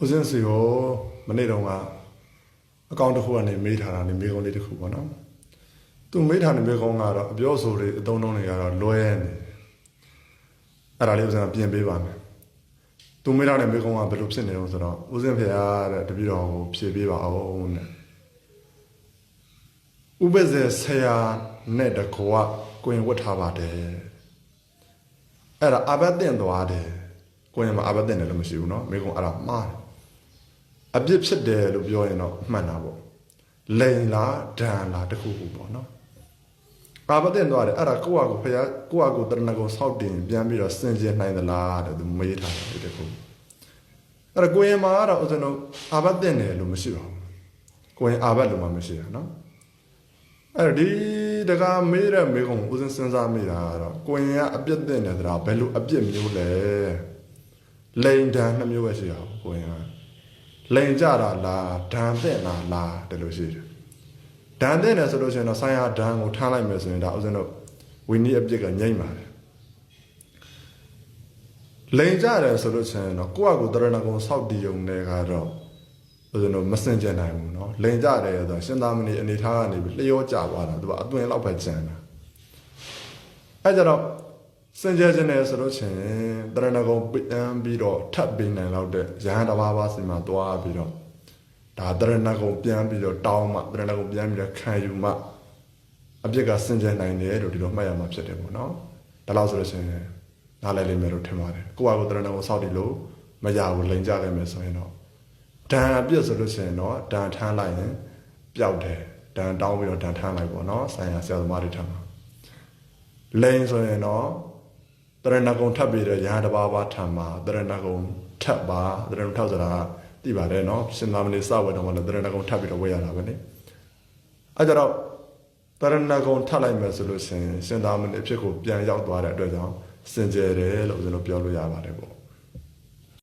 ဦးစင်းစီကိုမနေ့တုန်းကအကောင့်တစ်ခုကနေမေးထားတာနေမေးခွန်းလေးတစ်ခုပေါ့နော်သူမေးထားတဲ့မေးခွန်းကတော့အပြောဆိုတွေအသုံးအနှုန်းတွေကတော့လွဲနေအဲ့ဒါလေးဦးစင်းကပြင်ပေးပါမယ်သူမေးထားတဲ့မေးခွန်းကဘယ်လိုဖြစ်နေလို့ဆိုတော့ဦးစင်းဖေရတဲ့တပည့်တော်ကိုဖြေပေးပါအောင်တဲ့ဥပဇေဆရာနဲ့တကွာကိုရင်ဝတ်ထားပါတယ်အဲ့ဒါအဘတ်တင်သွားတယ်ကိုရင်မှာအဘတ်တင်တယ်လို့မရှိဘူးเนาะမေးခွန်းအဲ့ဒါမှားတယ် အပြစ်ဖြစ်တယ်လို့ပြောရင်တော့မှန်တာပေါ့လိန်လားဒဏ်လားတခုခုပေါ့နော်အာဘတဲ့တော့တယ်အဲ့ဒါကိုယ့်အကူဖယားကိုယ့်အကူတရဏဂုံဆောက်တင်ပြန်ပြီးတော့စင်ကြယ်နိုင်သလားတဲ့သူမေးထားတယ်တခုအဲ့ဒါကိုရင်မှာတော့ဦးဇင်းတို့အာဘတဲ့တယ်လို့မရှိပါဘူးကိုရင်အာဘလို့မှမရှိတာနော်အဲ့ဒါဒီတကားမေးတဲ့မေးကုန်ဦးဇင်းစဉ်းစားမိတာကတော့ကိုရင်ကအပြစ်တင်တယ်ဆိုတာဘယ်လိုအပြစ်မျိုးလဲလိန်ဒဏ်နှစ်မျိုးပဲရှိတာကိုရင်က လိန်ကြတာလားဒဏ်တဲ့လားလားတလို့ရှိတယ်ဒဏ်တဲ့တယ်ဆိုလို့ရှိရင်တော့ဆိုင်ရာဒဏ်ကိုထားလိုက်မယ်ဆိုရင်ဒါဥစဉ်တော့ဝီနီအပြစ်ကညှိမ့်ပါတယ်လိန်ကြတယ်ဆိုလို့ရှိရင်တော့ကိုယ့်အကူတရဏဂုံစောက်တီယုံတွေကတော့ဥစဉ်တော့မစင်ကြနိုင်ဘူးเนาะလိန်ကြတယ်ဆိုတော့ရှင်သာမဏေအနေထားကနေပြီးလျောကျသွားတာသူကအသွင်လောက်ပဲကျန်တာအဲကြတော့ စင်ကြယ်ခြင်းတယ်ဆိုလို့ရှိရင်တရဏဂုံပြန်ပြီးတော့ထပ်ပြီးနိုင်လောက်တဲ့ရဟန်းတစ်ပါးပါးစီမှာတွားပြီးတော့ဒါတရဏဂုံပြန်ပြီးတော့တောင်းမှတရဏဂုံပြန်ပြီးတော့ခံယူမှအပြစ်ကစင်ကြယ်နိုင်တယ်လို့ဒီလိုမှတ်ရမှာဖြစ်တယ်ပေါ့နော်ဒါလို့ဆိုလို့ရှိရင်နားလည်လိမ့်မယ်လို့ထင်ပါတယ်ကိုယ့်အကူတရဏဂုံစောက်တည်လို့မရဘူးလိန်ကြခဲ့မယ်ဆိုရင်တော့ဒဏ်အပြစ်ဆိုလို့ရှိရင်တော့ဒဏ်ထမ်းလိုက်ရင်ပျောက်တယ်ဒဏ်တောင်းပြီးတော့ဒဏ်ထမ်းလိုက်ပေါ့နော်ဆိုင်ရာဆရာသမားတွေထမ်းမှာလိန်ဆိုရင်တော့ တရဏဂုံထပ်ပြီးတော့ရဟန်းတစ်ပါးပါထံမှာတရဏဂုံထပ်ပါတရဏထပ်ဆိုတာကသိပါတယ်နော်ရှင်သာမဏေစဝတ်တော်မှာလည်းတရဏဂုံထပ်ပြီးတော့ဝေးရတာပဲလေအဲကြတော့တရဏဂုံထပ်လိုက်မယ်ဆိုလို့ရှင်ရှင်သာမဏေအဖြစ်ကိုပြန်ရောက်သွားတဲ့အတွက်ကြောင့်စင်ကြယ်တယ်လို့ကျွန်တော်ပြောလို့ရပါတယ်ပေါ့